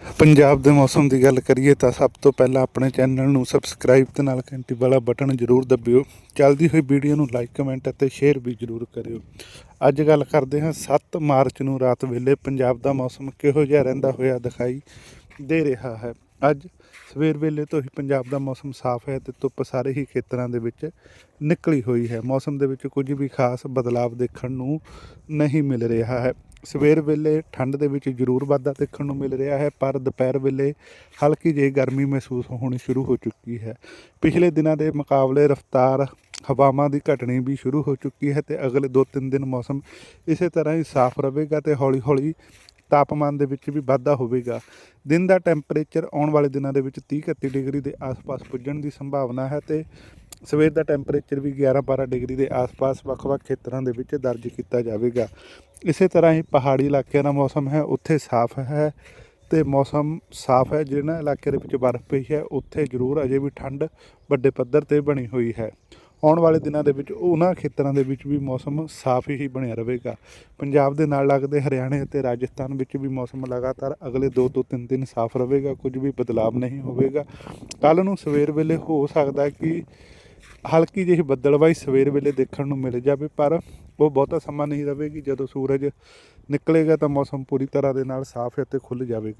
ਪੰਜਾਬ ਦੇ ਮੌਸਮ ਦੀ ਗੱਲ ਕਰੀਏ ਤਾਂ ਸਭ ਤੋਂ ਪਹਿਲਾਂ ਆਪਣੇ ਚੈਨਲ ਨੂੰ ਸਬਸਕ੍ਰਾਈਬ ਤੇ ਨਾਲ ਘੰਟੀ ਵਾਲਾ ਬਟਨ ਜ਼ਰੂਰ ਦਬਿਓ। ਚੱਲਦੀ ਹੋਈ ਵੀਡੀਓ ਨੂੰ ਲਾਈਕ ਕਮੈਂਟ ਅਤੇ ਸ਼ੇਅਰ ਵੀ ਜ਼ਰੂਰ ਕਰਿਓ। ਅੱਜ ਗੱਲ ਕਰਦੇ ਹਾਂ 7 ਮਾਰਚ ਨੂੰ ਰਾਤ ਵੇਲੇ ਪੰਜਾਬ ਦਾ ਮੌਸਮ ਕਿਹੋ ਜਿਹਾ ਰਹਿੰਦਾ ਹੋਇਆ ਦਿਖਾਈ ਦੇ ਰਿਹਾ ਹੈ। ਅੱਜ ਸਵੇਰ ਵੇਲੇ ਤੋਂ ਹੀ ਪੰਜਾਬ ਦਾ ਮੌਸਮ ਸਾਫ਼ ਹੈ ਤੇ ਧੁੱਪ ਸਾਰੇ ਹੀ ਖੇਤਰਾਂ ਦੇ ਵਿੱਚ ਨਿਕਲੀ ਹੋਈ ਹੈ। ਮੌਸਮ ਦੇ ਵਿੱਚ ਕੁਝ ਵੀ ਖਾਸ ਬਦਲਾਵ ਦੇਖਣ ਨੂੰ ਨਹੀਂ ਮਿਲ ਰਿਹਾ ਹੈ। ਸਵੇਰ ਵੇਲੇ ਠੰਡ ਦੇ ਵਿੱਚ ਜ਼ਰੂਰ ਵਾਧਾ ਦੇਖਣ ਨੂੰ ਮਿਲ ਰਿਹਾ ਹੈ, ਪਰ ਦੁਪਹਿਰ ਵੇਲੇ ਹਲਕੀ ਜਿਹੀ ਗਰਮੀ ਮਹਿਸੂਸ ਹੋਣੀ ਸ਼ੁਰੂ ਹੋ ਚੁੱਕੀ ਹੈ। ਪਿਛਲੇ ਦਿਨਾਂ ਦੇ ਮੁਕਾਬਲੇ ਰਫ਼ਤਾਰ ਹਵਾਵਾਂ ਦੀ ਘਟਣੀ ਵੀ ਸ਼ੁਰੂ ਹੋ ਚੁੱਕੀ ਹੈ ਤੇ ਅਗਲੇ 2-3 ਦਿਨ ਮੌਸਮ ਇਸੇ ਤਰ੍ਹਾਂ ਹੀ ਸਾਫ਼ ਰਹੇਗਾ ਤੇ ਹੌਲੀ-ਹੌਲੀ ਤਾਪਮਾਨ ਦੇ ਵਿੱਚ ਵੀ ਵਾਧਾ ਹੋਵੇਗਾ। ਦਿਨ ਦਾ ਟੈਂਪਰੇਚਰ ਆਉਣ ਵਾਲੇ ਦਿਨਾਂ ਦੇ ਵਿੱਚ 30-31 ਡਿਗਰੀ ਦੇ ਆਸ-ਪਾਸ ਪੁੱਜਣ ਦੀ ਸੰਭਾਵਨਾ ਹੈ ਤੇ ਸਵੇਰ ਦਾ ਟੈਂਪਰੇਚਰ ਵੀ 11-12 ਡਿਗਰੀ ਦੇ ਆਸ-ਪਾਸ ਵੱਖ-ਵੱਖ ਖੇਤਰਾਂ ਦੇ ਵਿੱਚ ਦਰਜ ਕੀਤਾ ਜਾਵੇਗਾ। ਇਸੇ ਤਰ੍ਹਾਂ ਹੀ ਪਹਾੜੀ ਇਲਾਕਿਆਂ ਦਾ ਮੌਸਮ ਹੈ, ਉੱਥੇ ਸਾਫ਼ ਹੈ ਤੇ ਮੌਸਮ ਸਾਫ਼ ਹੈ, ਜਿਹਨਾਂ ਇਲਾਕੇ ਦੇ ਵਿੱਚ ਬਰਫ਼ ਪਈ ਹੈ, ਉੱਥੇ ਜ਼ਰੂਰ ਅਜੇ ਵੀ ਠੰਡ, ਵੱਡੇ ਪੱਧਰ ਤੇ ਬਣੀ ਹੋਈ ਹੈ। ਆਉਣ ਵਾਲੇ ਦਿਨਾਂ ਦੇ ਵਿੱਚ ਉਹਨਾਂ ਖੇਤਰਾਂ ਦੇ ਵਿੱਚ ਵੀ ਮੌਸਮ ਸਾਫ਼ ਹੀ ਬਣਿਆ ਰਹੇਗਾ। ਪੰਜਾਬ ਦੇ ਨਾਲ ਲੱਗਦੇ ਹਰਿਆਣੇ ਅਤੇ ਰਾਜਸਥਾਨ ਵਿੱਚ ਵੀ ਮੌਸਮ ਲਗਾਤਾਰ ਅਗਲੇ 2 ਤੋਂ 3 ਦਿਨ ਸਾਫ਼ ਰਹੇਗਾ, ਕੁਝ ਵੀ ਬਦਲਾਵ ਨਹੀਂ ਹੋਵੇਗਾ। ਕੱਲ ਨੂੰ ਸਵੇਰ ਵੇਲੇ ਹੋ ਸਕਦਾ ਕਿ ਹਲਕੀ ਜਿਹੀ ਬੱਦਲਵਾਈ ਸਵੇਰ ਵੇਲੇ ਦੇਖਣ ਨੂੰ ਮਿਲ ਜਾਵੇ, ਪਰ ਉਹ ਬਹੁਤਾ ਸਮਾਂ ਨਹੀਂ ਰਹੇਗੀ ਜਦੋਂ ਸੂਰਜ ਨਿਕਲੇਗਾ ਤਾਂ ਮੌਸਮ ਪੂਰੀ ਤਰ੍ਹਾਂ ਦੇ ਨਾਲ ਸਾਫ਼ ਅਤੇ ਖੁੱਲ੍ਹ ਜਾਵੇਗਾ।